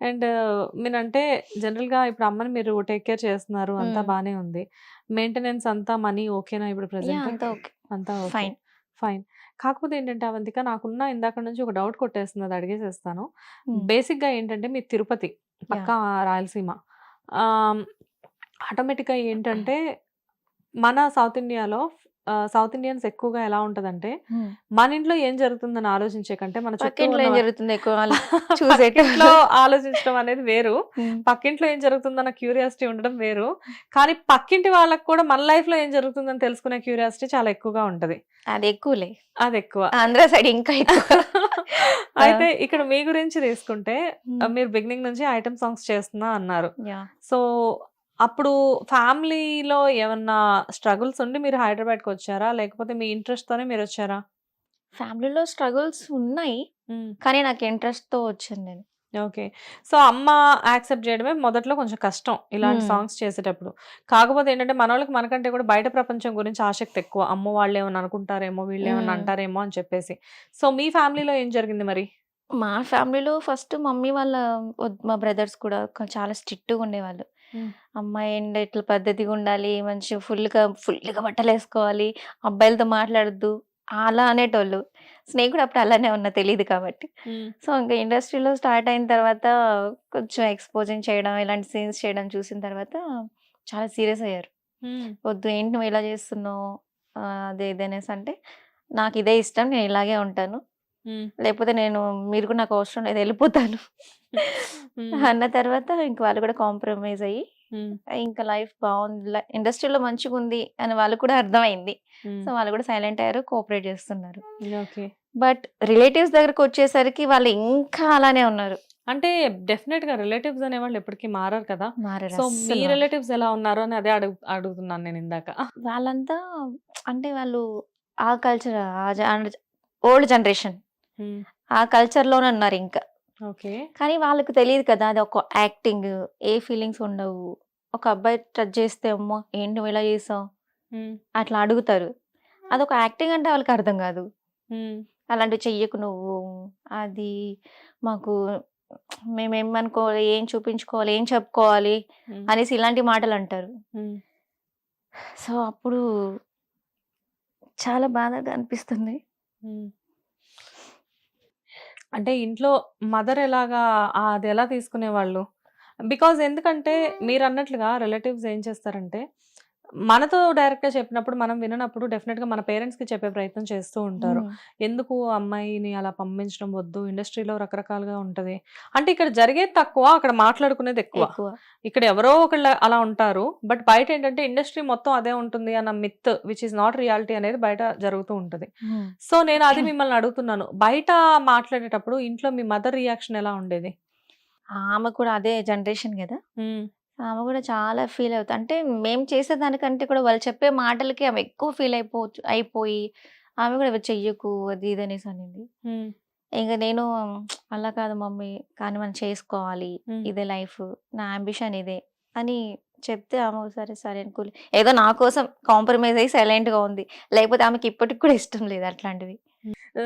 And మీరంటే జనరల్‌గా ఇప్పుడు అమ్మని మీరు టేక్ కేర్ చేస్తున్నారు. అంతా హ్మ్. బానే ఉంది. మెయింటెనెన్స్ అంతా మనీ ఓకేనా ఇప్పుడు యాహ్! ప్రెజెంట్? అంతా ఓకే. అంతా ఓకే. ఫైన్. ఫైన్. కాకపోతే ఏంటంటే అవంతిక నాకున్న ఇందాక నుంచి ఒక డౌట్ కొట్టేస్తుంది. అది అడిగేసేస్తాను. హ్మ్. బేసిక్‌గా ఏంటంటే మీది తిరుపతి. పక్కా రాయలసీమ. ఆహ్, ఆటోమేటిక్‌గా ఏంటంటే మన సౌత్ ఇండియాలో సౌత్ ఇండియన్స్ ఎక్కువగా ఎలా ఉంటదంటే. మన ఇంట్లో ఏం జరుగుతుందని ఆలోచించే కంటే మన చుట్టూ పక్కింట్లో ఏం జరుగుతుందో ఎక్కువ ఆలోచించడం అనేది వేరు. పక్కింట్లో ఏం జరుగుతుందన్న క్యూరియాసిటీ ఉండడం వేరు. కానీ పక్కింటి వాళ్ళకి కూడా మన లైఫ్‌లో ఏం జరుగుతుందని తెలుసుకునే క్యూరియాసిటీ చాలా ఎక్కువగా ఉంటది. అది ఎక్కువలే. అదెక్కువ. ఆంధ్ర సైడ్ ఇంకా ఎక్కువ. అయితే ఇక్కడ మీ గురించి తీసుకుంటే. మీరు బిగినింగ్ నుంచి ఐటెమ్ సాంగ్స్ చేస్తున్నా అన్నారు. సో, అప్పుడు ఫ్యామిలీలో ఏమన్నా స్ట్రగుల్స్ ఉండి మీరు హైదరాబాద్‌కొచ్చారా? లేకపోతే మీ ఇంట్రెస్ట్‌తోనే మీరొచ్చారా? ఫ్యామిలీలో స్ట్రగుల్స్ ఉన్నాయి. కానీ నాకు ఇంట్రెస్ట్‌తో వచ్చాను నేను. ఓకే. సో, అమ్మ యాక్సెప్ట్ చేయడమే మొదట్లో కొంచెం కష్టం. ఇలాంటి. సాంగ్స్ చేసేటప్పుడు. కాకపోతే ఏంటంటే మనోళ్ళకి మనకంటే కూడా బయట ప్రపంచం గురించి ఆసక్తి ఎక్కువ. అమ్మో! వాళ్ళేమన్నా అనుకుంటారేమో, వీళ్ళేమన్నా హ్మ్. అంటారేమో అని చెప్పేసి. సో, మీ ఫ్యామిలీలో ఏం జరిగింది మరి? మా ఫ్యామిలీలో ఫస్ట్ మమ్మీ వాళ్ళ మా బ్రదర్స్ కూడా చాలా స్ట్రిక్ట్‌గా ఉండేవాళ్ళు. అమ్మాయి ఏంటి ఇట్లా పద్ధతిగా ఉండాలి. మంచిగా ఫుల్‌గా ఫుల్‌గా బట్టలేసుకోవాలి. అబ్బాయిలతో మాట్లాడొద్దు. అలా అనేటోళ్ళు. సో, నేను కూడా అప్పుడు అలానే ఉన్నా తెలీదు కాబట్టి. సో, ఇంక ఇండస్ట్రీలో స్టార్ట్ అయిన తర్వాత కొంచెం ఎక్స్‌పోజింగ్ చేయడం, ఇలాంటి సీన్స్ చేయడం చూసిన తర్వాత చాలా సీరియస్ అయ్యారు. వద్దు ఏంటి నువ్వు ఇలా చేస్తున్నావు? అది ఇది అనేసి అంటే, నాకు ఇదే ఇష్టం. నేను ఇలాగే ఉంటాను. లేకపోతే నేను మీరు కూడా నాకు అవసరం లేదు ఎళ్ళిపోతాను. హ్మ్. అన్న తర్వాత ఇంక వాళ్ళు కూడా కాంప్రమైజ్ అయ్యి. ఇంకా లైఫ్ బావుంది. లై ఇండస్ట్రీలో మంచిగుంది అని వాళ్ళకి కూడా అర్థమైంది. సో, వాళ్ళు కూడా సైలెంట్ అయ్యారు. కోఆపరేట్ చేస్తున్నారు. ఓకే. బట్ రిలేటివ్స్ దగ్గరకొచ్చేసరికి వాళ్ళు ఇంకా అలానే ఉన్నారు. అంటే డెఫినిట్‌గా రిలేటివ్స్ అనేవాళ్ళు ఎప్పటికి మారరు కదా! సో, మీ. రిలేటివ్స్ ఎలా ఉన్నారు అని అదే అడుగు అడుగుతున్నాను నేనిందాక. వాళ్ళంతా అంటే వాళ్ళు ఆ కల్చర్ ఓల్డ్ జనరేషన్. ఆ కల్చర్‌లోనే ఉన్నారు ఇంకా. ఓకే. కానీ వాళ్ళకి తెలీదు కదా! అదొక యాక్టింగ్. ఏ ఫీలింగ్స్ ఉండవు. ఒక అబ్బాయి టచ్ చేస్తే అమ్మో! ఏంటి నువ్వు ఇలా చేసావు? అట్లా అడుగుతారు. అదొక యాక్టింగ్ అంటే వాళ్ళకి అర్థం కాదు. అలాంటివి చెయ్యకు నువ్వు. అది మాకు మేమేమనుకోవాలి, ఏం చూపించుకోవాలి, ఏం చెప్పుకోవాలి. అనేసి ఇలాంటి మాటలంటారు. హ్మ్. సో, అప్పుడు చాలా బాధగా అనిపిస్తుంది. అంటే ఇంట్లో మదర్ ఎలాగా ఆహ్, అదెలా తీసుకునేవాళ్ళు? బికాజ్ ఎందుకంటే మీరన్నట్లుగా రిలేటివ్స్ ఏం చేస్తారంటే, మనతో డైరెక్ట్‌గా చెప్పినప్పుడు మనం విననప్పుడు డెఫినిట్‌గా మన పేరెంట్స్‌కి చెప్పే ప్రయత్నం చేస్తూ ఉంటారు. ఎందుకు అమ్మాయిని అలా పంపించడం వద్దు. ఇండస్ట్రీలో రకరకాలుగా ఉంటది. అంటే ఇక్కడ జరిగేది తక్కువ. అక్కడ మాట్లాడుకునేది ఎక్కువ. ఇక్కడ ఎవరో ఒకళ్ళు అలా ఉంటారు. బట్ బయట ఏంటంటే ఇండస్ట్రీ మొత్తం అదే ఉంటుంది అన్న myth which is not reality అనేది బయట జరుగుతూ ఉంటది. సో, నేను అది మిమ్మల్ని అడుగుతున్నాను. బయట మాట్లాడేటప్పుడు ఇంట్లో మీ మదర్ రియాక్షన్ ఎలా ఉండేది? ఆమె కూడా అదే జనరేషన్ గదా! ఆమె కూడా చాలా ఫీల్ అవుతా అంటే మేము చేసేదానికంటే కూడా వాళ్ళు చెప్పే మాటలకి ఆమె ఎక్కువ ఫీల్ అయిపోవచ్చు అయిపోయి ఆమె కూడా "ఇవి చెయ్యకు అది ఇది అనేసి అనింది. ఇంక నేను అలా కాదు మమ్మీ కానీ మనం చేసుకోవాలి. ఇదే లైఫ్. నా యాంబిషన్ ఇదే అని చెప్తే ఆమె సరే సరే అనుకోలే. ఏదో నా కోసం కాంప్రమైజ్ అయ్యి సైలెంట్‌గా ఉంది. లేకపోతే ఆమెకి ఇప్పటికి కూడా ఇష్టం లేదు అట్లాంటివి.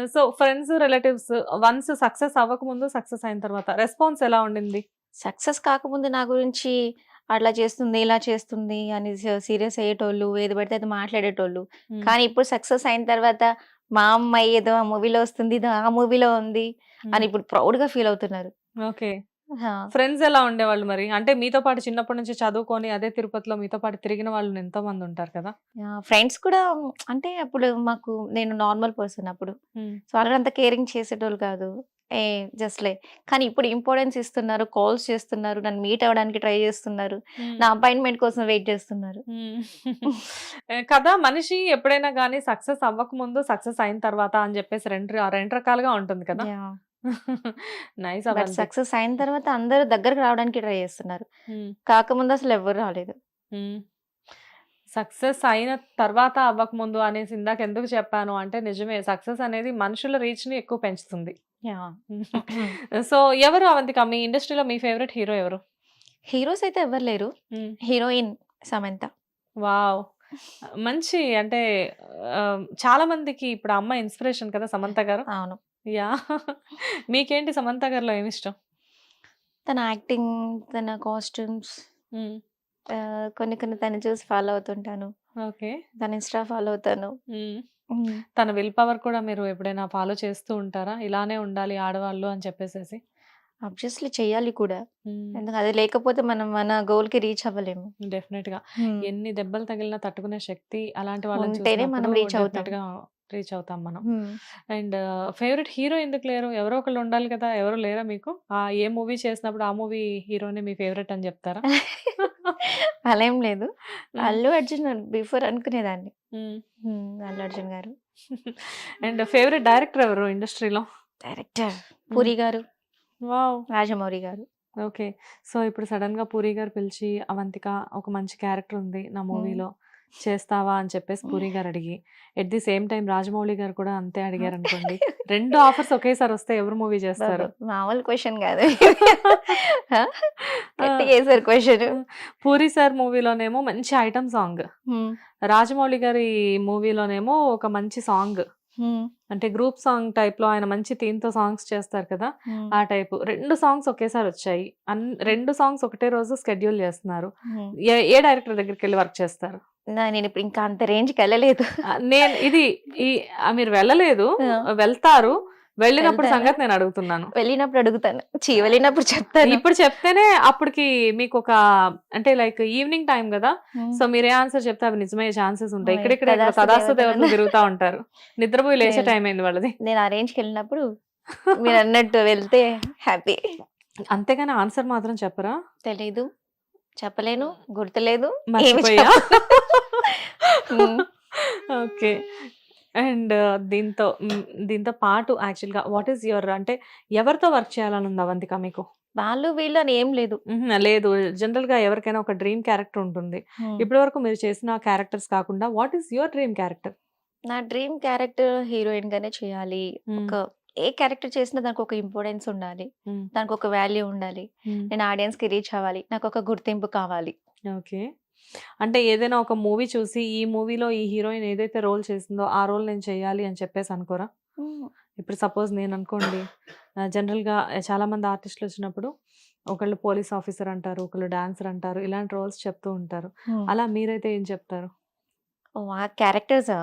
So, friends, relatives once success అవ్వకముందు, success అయిన తర్వాత రెస్పాన్స్ ఎలా ఉండింది? సక్సెస్ కాకముందు నా గురించి అట్లా చేస్తుంది, ఇలా చేస్తుంది అని సీరియస్ అయ్యేటోళ్ళు. ఏది పడితే అది మాట్లాడేటోళ్ళు. కానీ ఇప్పుడు సక్సెస్ అయిన తర్వాత మా అమ్మాయి ఏదో ఆ మూవీలో వస్తుంది. ఇదో ఆ మూవీలో ఉంది అని. ఇప్పుడు ప్రౌడ్‌గా ఫీల్ అవుతున్నారు. ఓకే. ఫ్రెండ్స్ ఎలా ఉండేవాళ్ళు మరి? అంటే మీతో పాటు చిన్నప్పటి నుంచి చదువుకొని అదే తిరుపతిలో మీతో పాటు తిరిగిన వాళ్ళు ఎంతో మంది ఉంటారు కదా! ఫ్రెండ్స్ కూడా అంటే అప్పుడు మాకు నేను నార్మల్ పర్సన్ అప్పుడు. సో, వాళ్ళు అంత కేరింగ్ చేసేటోళ్ళు కాదు. ఏ జస్ట్‌లే. కానీ ఇప్పుడు ఇంపార్టెన్స్ ఇస్తున్నారు. కాల్స్ చేస్తున్నారు. నన్ను మీట్ అవ్వడానికి ట్రై చేస్తున్నారు. నా అపాయింట్‌మెంట్ కోసం వెయిట్ చేస్తున్నారు. కదా! మనిషి ఎప్పుడైనా గాని సక్సెస్ అవ్వకముందు, సక్సెస్ అయిన తర్వాత అని చెప్పేసి 2 ర 2 రకాలుగా ఉంటుంది కదా! నైస్. సక్సెస్ అయిన తర్వాత అందరూ దగ్గరికి రావడానికి ట్రై చేస్తున్నారు. కాకముందు అసలు ఎవ్వరు రాలేదు. సక్సెస్ అయిన తర్వాత అవ్వకముందు అనేసి ఇందాక ఎందుకు చెప్పాను అంటే నిజమే. సక్సెస్ అనేది మనుషుల రీచ్‌ని ఎక్కువ పెంచుతుంది. సో, ఎవరు అవంతిక మీ ఇండస్ట్రీలో మీ ఫేవరెట్ హీరో ఎవరు? హీరోస్ అయితే ఎవ్వరు లేరు. హీరోయిన్ సమంత. వావ్! మంచి అంటే చాలా మందికి ఇప్పుడు ఆ అమ్మాయి ఇన్‌స్పిరేషన్ కదా! సమంత గారు. అవును. యాహ్! మీకేంటి సమంత గారిలో ఏమిష్టం? తన యాక్టింగ్, తన కాస్ట్యూమ్స్ కొన్ని కొన్ని తనని చూసి ఫాలో అవుతుంటాను. ఓకే. తన ఇన్‌స్టా ఫాలో అవుతాను. తన విల్ పవర్ కూడా మీరు ఎప్పుడైనా ఫాలో చేస్తూ ఉంటారా? ఇలానే ఉండాలి ఆడవాళ్ళు అని చెప్పేసేసి. ఆబ్వియస్‌లీ చెయ్యాలి కూడా. హ్మ్. ఎందుకు అది లేకపోతే మనం మన గోల్‌కి రీచ్ అవ్వలేము. డెఫినిట్‌గా. హ్మ్. ఎన్ని దెబ్బలు తగిలినా తట్టుకునే శక్తి అలాంటి వాళ్ళని ఉంటేనే మనం రీచ్ అవుతాం. రీచ్ అవుతాం మనం. అండ్ ఫేవరెట్ హీరో ఎందుకు లేరు? ఎవరో ఒకళ్ళు ఉండాలి కదా! ఎవరు లేరా మీకు? ఆ ఏ మూవీ చేసినప్పుడు ఆ మూవీ హీరోనే మీ ఫేవరెట్ అని చెప్తారా? అలా ఏం లేదు. అల్లు అర్జున్ బిఫోర్ అనుకునేదాన్ని. అల్లు అర్జున్ గారు. అండ్ ఫేవరెట్ డైరెక్టర్ ఎవరు ఇండస్ట్రీలో? డైరెక్టర్. పూరి గారు, వావ్! రాజమౌళి గారు. ఓకే. సో, ఇప్పుడు సడెన్‌గా పూరి గారు పిలిచి, "అవంతిక ఒక మంచి క్యారెక్టర్ ఉంది నా. మూవీలో. చేస్తావా?" అని చెప్పేసి పూరి గారు అడిగి, at the same time Rajamouli గారు కూడా అంతే అడిగారనుకోండి. 2 ఆఫర్స్ ఒకేసారి వస్తే ఎవరు మూవీ చేస్తారు? మామూలు క్వెషన్ కాదు. క్వెషన్. హ్మ్. పూరి సార్ మూవీలోనేమో మంచి ఐటెమ్ సాంగ్. రాజమౌళి గారి మూవీలోనేమో ఒక మంచి సాంగ్. అంటే గ్రూప్ సాంగ్ టైప్‌లో ఆయన మంచి థీమ్‌తో సాంగ్స్ చేస్తారు కదా! ఆ టైపు. 2 సాంగ్స్ ఒకేసారి వచ్చాయి. 2 సాంగ్స్ ఒకటే రోజు షెడ్యూల్ చేస్తున్నారు. ఏ డైరెక్టర్ దగ్గరికెళ్ళి వర్క్ చేస్తారు? నా నేనిప్పుడు ఇంకా అంత రేంజ్‌కి ఎళ్ళలేదు. ఆహ్, నేను ఇది ఈ మీరు వెళ్ళలేదు. వెళ్తారు. వెళ్ళినప్పుడు? సంగతి నేను అడుగుతున్నాను. వెళ్ళినప్పుడు అడుగుతాను. ఛీ! వెళ్ళినప్పుడు చెప్తాను. ఇప్పుడు చెప్తేనే అప్పటికి మీకొక అంటే లైక్ ఈవినింగ్ గదా! హ్మ్. సో, మీరు ఏ ఆన్సర్ చెప్తే అవి నిజమయ్యే ఛాన్సెస్ ఉంటాయి. ఇక్కడిక్కడే తదాస్తు దేవతలు తిరుగుతా ఉంటారు. నిద్రపోయి లేచే టైం అయింది వాళ్ళది. నేను ఆ రేంజ్‌కెళ్ళినప్పుడు మీరన్నట్టు వెళ్తే హ్యాపీ. అంతేగాని ఆన్సర్ మాత్రం చెప్పరా? తెలీదు. చెప్పలేను. గుర్తులేదు. మర్చిపోయా? ఓకే. అండ్ దీంతో హ్మ్. దీంతో పాటు యాక్చువల్‌గా వాట్ ఈస్ యువర్ అంటే ఎవరితో వర్క్ చేయాలని ఉంది అవంతిక మీకు? వాళ్ళు వీళ్ళు అని ఏం లేదు. హుహు. లేదు. జనరల్‌గా ఎవరికైనా ఒక డ్రీమ్ క్యారెక్టర్ ఉంటుంది. హ్మ్. ఇప్పటివరకు మీరు చేసిన క్యారెక్టర్స్ కాకుండా what is your dream character? నా డ్రీమ్ క్యారెక్టర్ హీరోయిన్‌గానే చేయాలి. హ్మ్. ఒక ఏ క్యారెక్టర్ చేసినా దానికొక ఇంపార్టెన్స్ ఉండాలి. హ్మ్. దానికొక వాల్యూ ఉండాలి. హ్మ్. నేను ఆడియన్స్‌కి రీచ్ అవ్వాలి. నాకొక గుర్తింపు కావాలి. ఓకే. అంటే ఏదైనా ఒక మూవీ చూసి ఈ మూవీలో ఈ హీరోయిన్ ఏదైతే రోల్ చేసిందో ఆ రోల్ నేను చేయాలి అని చెప్పేసి అనుకోరా? ఇప్పుడు సపోజ్ నేను అనుకోండి జనరల్‌గా చాలామంది ఆర్టిస్ట్‌లు వచ్చినప్పుడు ఒకళ్ళు పోలీస్ ఆఫీసర్ అంటారు. ఒకళ్ళు డాన్సర్ అంటారు. ఇలాంటి రోల్స్ చెప్తూ ఉంటారు. అలా మీరైతే ఏం చెప్తారు? క్యారెక్టర్సా?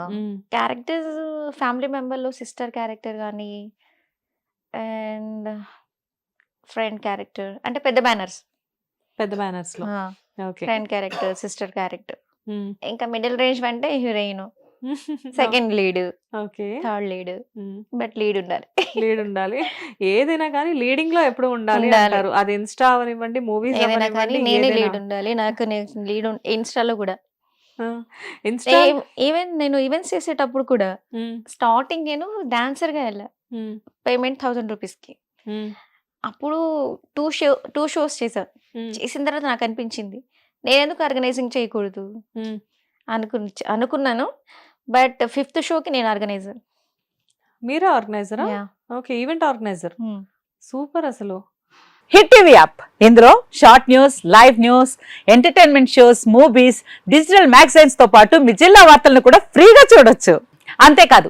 క్యారెక్టర్స్ ఫ్యామిలీ మెంబర్‌లో సిస్టర్ క్యారెక్టర్ గాని అండ్ ఫ్రెండ్ క్యారెక్టర్ అంటే పెద్ద బ్యానర్స్. పెద్ద బ్యానర్స్‌లో. Friend character, sister character. ఇంకా మిడిల్ రేంజ్ అంటే heroine. Second lead, okay. Third lead. But lead ఉండాలి. లీడ్ ఉండాలి. ఏదైనా కానీ లీడింగ్‌లో ఎప్పుడు ఉండాలి. అంటారు. అది ఇన్‌స్టా అవ్వనివ్వండి, మూవీస్ ఏదైనా కానీ నేనే. లీడ్ ఉండాలి. నాకు లీడ్ ఇన్‌స్టాలో కూడా. ఈవెన్ నేను ఈవెంట్స్ చేసేటప్పుడు కూడా. స్టార్టింగ్ నేను డాన్సర్‌గా ఎళ్ళా. హ్మ్. పేమెంట్ 1000 రూపీస్‌కి. హ్మ్. అప్పుడు 2 షో 2 షోస్ చేశా. హ్మ్. చేసిన తర్వాత నాకు అనిపించింది. నేనెందుకు ఆర్గనైజింగ్ చేయకూడదు? హ్మ్. అనుకున్ అనుకున్నాను. బట్ ఫిఫ్త్ షోకి నేను ఆర్గనైజర్. మీరే ఆర్గనైజరా? ఓకే. Event organiser. సూపర్ అసలు. హిట్ టీవీ యాప్ ఇందులో short news live news entertainment shows movies digital మ్యాగజైన్స్తో పాటు మీ జిల్లా వార్తలను కూడా ఫ్రీగా చూడొచ్చు అంతేకాదు